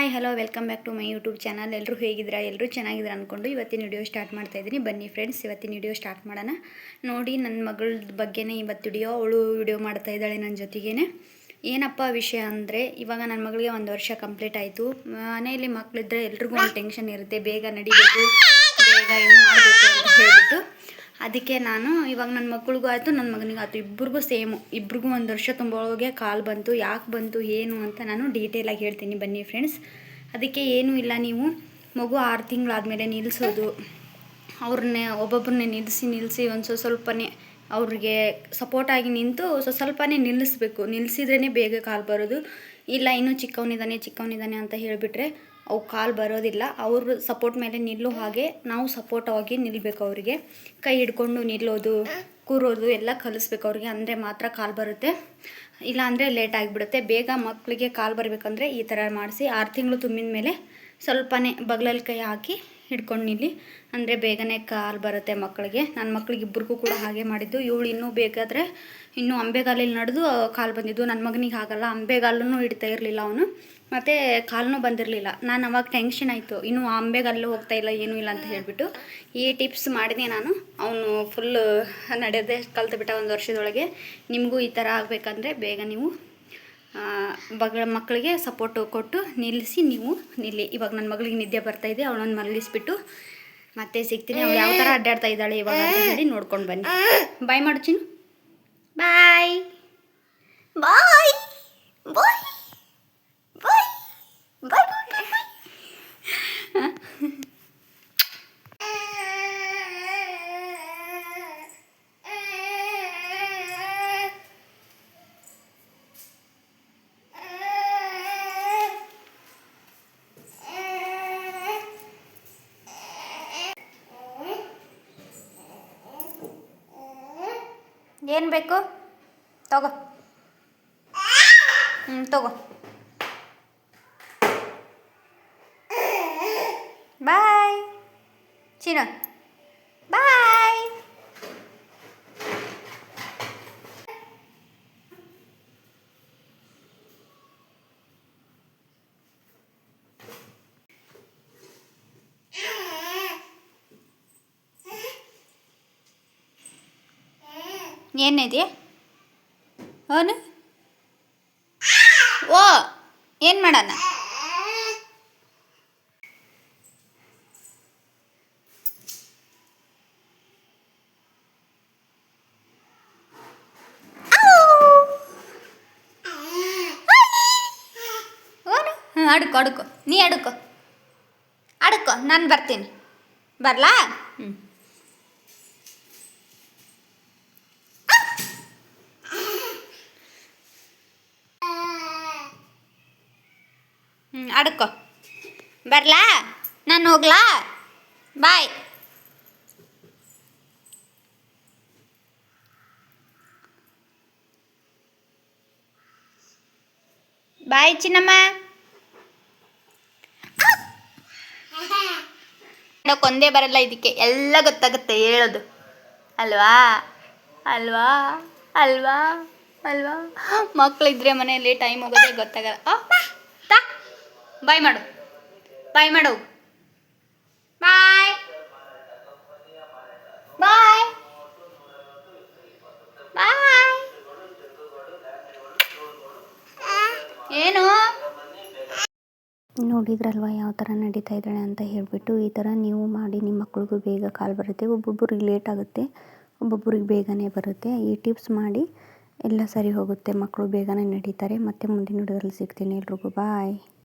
Hi, hello, welcome back to my YouTube channel. ಎಲ್ಲರೂ ಹೇಗಿದ್ದೀರಾ? ಎಲ್ಲರೂ ಚೆನ್ನಾಗಿದ್ದೀರಾ ಅಂದ್ಕೊಂಡು ಇವತ್ತಿನ ವಿಡಿಯೋ ಸ್ಟಾರ್ಟ್ ಮಾಡ್ತಾ ಇದ್ದೀನಿ. ಬನ್ನಿ ಫ್ರೆಂಡ್ಸ್ ಇವತ್ತಿನ ವಿಡಿಯೋ ಸ್ಟಾರ್ಟ್ ಮಾಡೋಣ. ನೋಡಿ ನನ್ನ ಮಗಳ ಬಗ್ಗೆನೇ ಇವತ್ತು ವಿಡಿಯೋ, ಅವಳು ವಿಡಿಯೋ ಮಾಡ್ತಾ ಇದ್ದಾಳೆ ನನ್ನ ಜೊತೆಗೇನೆ. ಏನಪ್ಪ ವಿಷಯ ಅಂದರೆ, ಇವಾಗ ನನ್ನ ಮಗಳಿಗೆ ಒಂದು ವರ್ಷ ಕಂಪ್ಲೀಟ್ ಆಯಿತು. ಮನೆಯಲ್ಲಿ ಮಕ್ಕಳಿದ್ರೆ ಎಲ್ರಿಗೂ ಒಂದು ಟೆನ್ಷನ್ ಇರುತ್ತೆ. ಬೇಗ ನಡಿಬೇಕು, ಬೇಗ ಏನು ಮಾಡಬೇಕು ಅಂತ ಹೇಳಿಬಿಟ್ಟು. ಅದಕ್ಕೆ ನಾನು ಇವಾಗ ನನ್ನ ಮಕ್ಳಿಗೂ ಆಯಿತು, ನನ್ನ ಮಗನಿಗೂ ಆಯಿತು. ಇಬ್ಬರಿಗೂ ಸೇಮು. ಇಬ್ರಿಗೂ ಒಂದು ವರ್ಷ ತುಂಬೋಳಗೆ ಕಾಲು ಬಂತು, ಯಾಕೆ ಬಂತು, ಏನು ಅಂತ ನಾನು ಡೀಟೇಲಾಗಿ ಹೇಳ್ತೀನಿ. ಬನ್ನಿ ಫ್ರೆಂಡ್ಸ್ ಅದಕ್ಕೆ ಏನೂ ಇಲ್ಲ ನೀವು. ಮಗು ಆರು ತಿಂಗಳಾದಮೇಲೆ ನಿಲ್ಲಿಸೋದು ಅವ್ರನ್ನೇ ಒಬ್ಬೊಬ್ಬರನ್ನೇ ನಿಲ್ಲಿಸಿ ನಿಲ್ಲಿಸಿ ಒಂದು ಸ್ವಲ್ಪ ಸ್ವಲ್ಪನೇ ಅವ್ರಿಗೆ ಸಪೋರ್ಟಾಗಿ ನಿಂತು ಸ್ವಲ್ಪ ಸ್ವಲ್ಪನೇ ನಿಲ್ಲಿಸ್ಬೇಕು. ನಿಲ್ಲಿಸಿದ್ರೇ ಬೇಗ ಕಾಲು ಬರೋದು. ಇಲ್ಲ ಇನ್ನೂ ಚಿಕ್ಕವನಿದ್ದಾನೆ ಚಿಕ್ಕವನಿದ್ದಾನೆ ಅಂತ ಹೇಳಿಬಿಟ್ರೆ ಅವು ಕಾಲು ಬರೋದಿಲ್ಲ. ಅವ್ರ ಸಪೋರ್ಟ್ ಮೇಲೆ ನಿಲ್ಲೋ ಹಾಗೆ ನಾವು ಸಪೋರ್ಟಾಗಿ ನಿಲ್ಲಬೇಕು ಅವರಿಗೆ. ಕೈ ಹಿಡ್ಕೊಂಡು ನಿಲ್ಲೋದು, ಕೂರೋದು ಎಲ್ಲ ಕಲಿಸ್ಬೇಕು ಅವ್ರಿಗೆ. ಅಂದರೆ ಮಾತ್ರ ಕಾಲು ಬರುತ್ತೆ. ಇಲ್ಲ ಅಂದರೆ ಲೇಟ್ ಆಗಿಬಿಡುತ್ತೆ. ಬೇಗ ಮಕ್ಕಳಿಗೆ ಕಾಲು ಬರಬೇಕಂದ್ರೆ ಈ ಥರ ಮಾಡಿಸಿ ಆರು ತಿಂಗಳು ತುಂಬಿದ ಮೇಲೆ ಸ್ವಲ್ಪನೇ ಬಗಲಲ್ಲಿ ಕೈ ಹಾಕಿ ಹಿಡ್ಕೊಂಡು ನಿಲ್ಲಿ. ಅಂದರೆ ಬೇಗನೆ ಕಾಲು ಬರುತ್ತೆ ಮಕ್ಕಳಿಗೆ. ನನ್ನ ಮಕ್ಕಳಿಗೆ ಇಬ್ಬರಿಗೂ ಕೂಡ ಹಾಗೆ ಮಾಡಿದ್ದು. ಇವಳು ಇನ್ನೂ ಬೇಕಾದರೆ ಇನ್ನೂ ಅಂಬೆಗಾಲಲ್ಲಿ ನಡೆದು ಕಾಲು ಬಂದಿದ್ದು. ನನ್ನ ಮಗನಿಗೆ ಆಗಲ್ಲ ಅಂಬೆಗಾಲೂ ಹಿಡ್ತಾ ಇರಲಿಲ್ಲ ಅವನು. ಮತ್ತು ಕಾಲೂ ಬಂದಿರಲಿಲ್ಲ. ನಾನು ಅವಾಗ ಟೆನ್ಷನ್ ಆಯಿತು. ಇನ್ನೂ ಅಂಬೆಗಾಲು ಹೋಗ್ತಾ ಇಲ್ಲ, ಏನೂ ಇಲ್ಲ ಅಂತ ಹೇಳಿಬಿಟ್ಟು. ಈ ಟಿಪ್ಸ್ ಮಾಡಿದೆ ನಾನು. ಅವನು ಫುಲ್ಲು ನಡೆಯೋದೇ ಕಲ್ತು ಬಿಟ್ಟ ಒಂದು ವರ್ಷದೊಳಗೆ. ನಿಮಗೂ ಈ ಥರ ಆಗಬೇಕಂದ್ರೆ ಬೇಗ ನೀವು ಬಗಳ ಮಕ್ಕಳಿಗೆ ಸಪೋರ್ಟು ಕೊಟ್ಟು ನಿಲ್ಲಿಸಿ ನೀವು ನಿಲ್ಲಿ. ಇವಾಗ ನನ್ನ ಮಗಳಿಗೆ ನಿದ್ದೆ ಬರ್ತಾಯಿದೆ ಅವಳನ್ನು ಮಲಗಿಸ್ಬಿಟ್ಟು ಮತ್ತೆ ಸಿಗ್ತೀನಿ. ಅವಳು ಯಾವ ಥರ ಅಡ್ಡಾಡ್ತಾ ಇದ್ದಾಳೆ ಇವಾಗ ಹೇಳಿ ನೋಡ್ಕೊಂಡು ಬನ್ನಿ. ಬಾಯ್ ಮಾಡು ಚಿನ್ನು. ಬಾಯ್ ಬಾಯ್ ಬಾಯ್ ಏನು ಬೇಕು? ತಗೋ. ಹ್ಞೂ ತಗೋ. ಬಾಯ್ ಚೀನ ಬಾಯ್ ಏನಿದೆ? ಅವನು ಓ ಏನು ಮಾಡೋಣ? ಹ್ಞೂ ಅಡ್ಕೊ ಅಡ್ಕೊ. ನೀ ಅಡ್ಕೊ. ಅಡ್ಕೊ ನಾನು ಬರ್ತೀನಿ. ಬರಲಾ? ಹ್ಞೂ ಹ್ಞೂ ಅಡ್ಕೊ. ಬರಲಾ? ನಾನು ಹೋಗ್ಲಾ? ಬಾಯ್. ಬಾಯ್ ಚಿನ್ನಮ್ಮ. ಒಂದೇ ಬರಲ್ಲ ಇದಕ್ಕೆ. ಎಲ್ಲ ಗೊತ್ತಾಗುತ್ತೆ ಹೇಳೋದು. ಅಲ್ವಾ? ಅಲ್ವಾ? ಅಲ್ವಾ? ಅಲ್ವಾ? ಮಕ್ಕಳಿದ್ರೆ ಮನೆಯಲ್ಲಿ ಟೈಮ್ ಹೋಗೋದೇ ಗೊತ್ತಾಗಲ್ಲ. ಬಾಯ್ ಮಾಡು. ಬಾಯ್ ಮಾಡು. ಬಾಯ್. ಬಾಯ್. ಬಾಯ್. ಏನು? ನೋಡಿದ್ರಲ್ವ ಯಾವ ಥರ ನಡೀತಾ ಇದ್ದಾಳೆ ಅಂತ ಹೇಳಿಬಿಟ್ಟು ಈ ಥರ ನೀವು ಮಾಡಿ ನಿಮ್ಮ ಮಕ್ಕಳಿಗೂ ಬೇಗ ಕಾಲು ಬರುತ್ತೆ. ಒಬ್ಬೊಬ್ಬರಿಗೆ ಲೇಟ್ ಆಗುತ್ತೆ. ಒಬ್ಬೊಬ್ಬರಿಗೆ ಬೇಗನೆ ಬರುತ್ತೆ. ಈ ಟಿಪ್ಸ್ ಮಾಡಿ ಎಲ್ಲ ಸರಿ ಹೋಗುತ್ತೆ. ಮಕ್ಕಳು ಬೇಗನೆ ನಡೀತಾರೆ. ಮತ್ತೆ ಮುಂದಿನ ಹುಡುಗರಲ್ಲಿ ಸಿಗ್ತೀನಿ ಎಲ್ರಿಗೂ. ಬಾಯ್